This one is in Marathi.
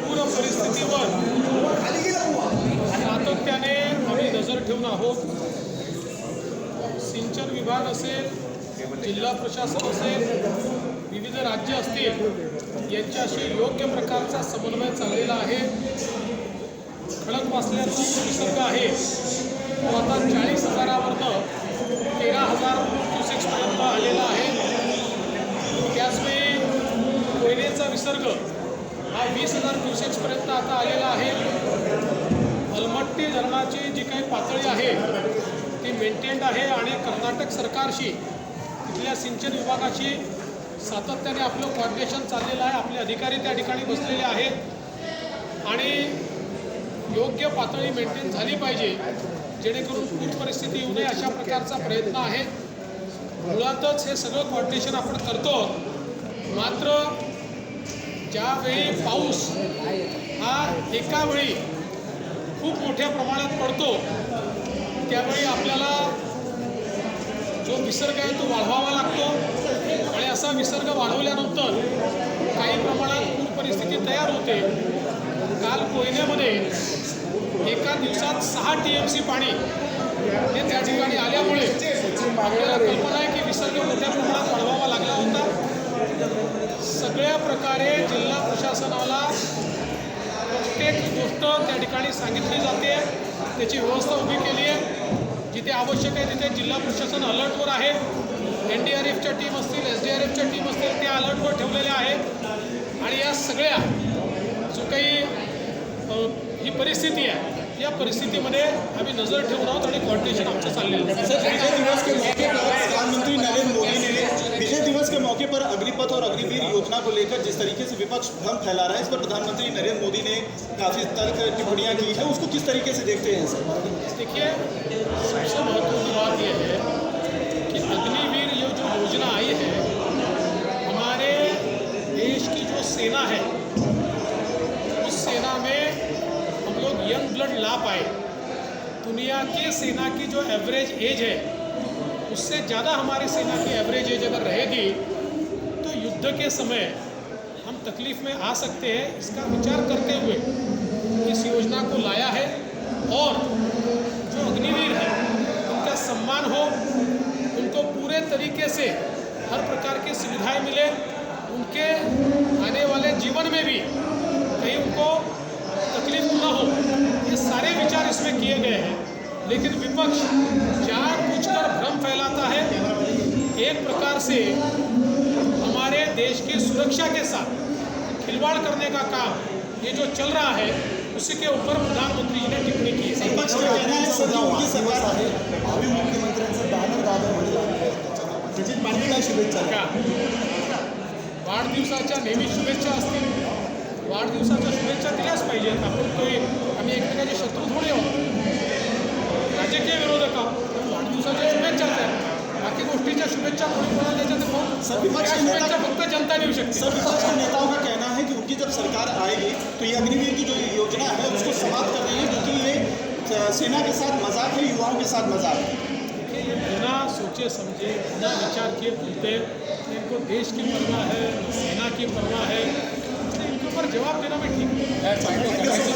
पूर्ण परिस्थितीवर सातत्याने आम्ही नजर ठेवून आहोत. सिंचन विभाग असेल जिल्हा प्रशासन असेल विविध राज्य असतील यांच्याशी योग्य प्रकारचा समन्वय चाललेला आहे. खडक वाचल्याचा जो विसर्ग आहे. तो आता चाळीस हजारावरनं तेरा हजार क्युसेक्सपर्यंत आलेला आहे त्याचवेळी कोयनेचा विसर्ग हा वीस हजार क्युसेक्सपर्यंत आता आलेला आहे. अलमट्टी धरणाची जी काही पातळी आहे ती मेंटेन्ड आहे आणि कर्नाटक सरकारशी तिथल्या सिंचन विभागाशी सातत्याने आपलं कॉर्डिनेशन चाललेलं आहे. आपले अधिकारी त्या ठिकाणी बसलेले आहेत. आणि योग्य पातळी मेंटेन झाली पाहिजे जेणेकरून पूर परिस्थिती येऊ नये अशा प्रकारचा प्रयत्न आहे. मुळातच हे सगळं कॉर्डिनेशन आपण करतो. मात्र ज्यावेळी पाऊस हा एका वेळी खूप मोठ्या प्रमाणात पडतो त्यावेळी आपल्याला जो विसर्ग आहे तो वाढवावा लागतो. आणि असा विसर्ग वाढवल्यानंतर काही प्रमाणात पूर परिस्थिती तयार होते. काल कोयन्यामध्ये एका दिवसात सहा टी एम सी पाणी हे त्या ठिकाणी आल्यामुळे आपल्याला कल्पना आहे की विसर्ग मोठ्या प्रमाणात वाढवावा लागला होता. सगळ्या प्रकारे जिल्हा प्रशासनाला प्रत्येक गोष्ट त्या ठिकाणी सांगितली जाते. त्याची व्यवस्था उभी केली आहे. जिथे आवश्यक आहे तिथे जिल्हा प्रशासन अलर्टवर आहे. एन डी आर एफच्या टीम असतील एस डी आर एफच्या टीम असतील त्या अलर्टवर ठेवलेल्या आहेत. आणि या सगळ्या जो काही ही परिस्थिती आहे या परिस्थितीमध्ये आम्ही नजर ठेवून आहोत आणि कॉर्डिनेशन आमचं चाललेलं आहे. के मौके पर अग्निपथ और अग्निवीर योजना को लेकर जिस तरीके से विपक्ष भ्रम फैला रहा है, इस पर प्रधानमंत्री नरेंद्र मोदी ने काफ़ी तर्क टिप्पणियाँ की है। उसको किस तरीके से देखते हैं सर? देखिए, सबसे महत्वपूर्ण बात यह है कि अग्निवीर ये जो योजना आई है, हमारे देश की जो सेना है, उस सेना में हम लोग यंग ब्लड ला पाए। दुनिया की सेना की जो एवरेज एज है उससे ज़्यादा हमारी सेना की एवरेज एज अगर रहेगी तो युद्ध के समय हम तकलीफ़ में आ सकते हैं। इसका विचार करते हुए इस योजना को लाया है और जो अग्निवीर है, उनका सम्मान हो, उनको पूरे तरीके से हर प्रकार की सुविधाएँ मिले, उनके आने वाले जीवन में भी कहीं उनको तकलीफ़ न हो ये सारे विचार इसमें किए गए हैं लेकिन विपक्ष चार पूछकर भ्रम फैलाता है। एक प्रकार से हमारे देश की सुरक्षा के साथ खिलवाड़ करने का काम ये जो चल रहा है उसी के ऊपर प्रधानमंत्री जी ने टिप्पणी की। सरकार आहे भावी मुख्यमंत्र्यांचं बॅनर त्याची पाणी काय शुभेच्छा। का वाढदिवसाच्या नेहमी शुभेच्छा असतील। वाढदिवसाच्या शुभेच्छा दिल्याच पाहिजेत. आपण काही आम्ही एकमेकाचे सर, विपक्ष त्या नेता- शुभेच्छा फक्त जनता देऊ शकते सर विपक्ष के नेताओं का कहना है कि उनकी जब सरकार आएगी तो ये अग्निवीर की जो योजना है उसको समाप्त कर देंगे क्योंकि ये सेना के साथ मज़ाक है युवाओं के साथ मज़ाक है। ये बिना सोचे समझे बिना विचार किए बोलते इनको देश की परवाह है सेना की परवाह है। इनके ऊपर जवाब देना भी ठीक है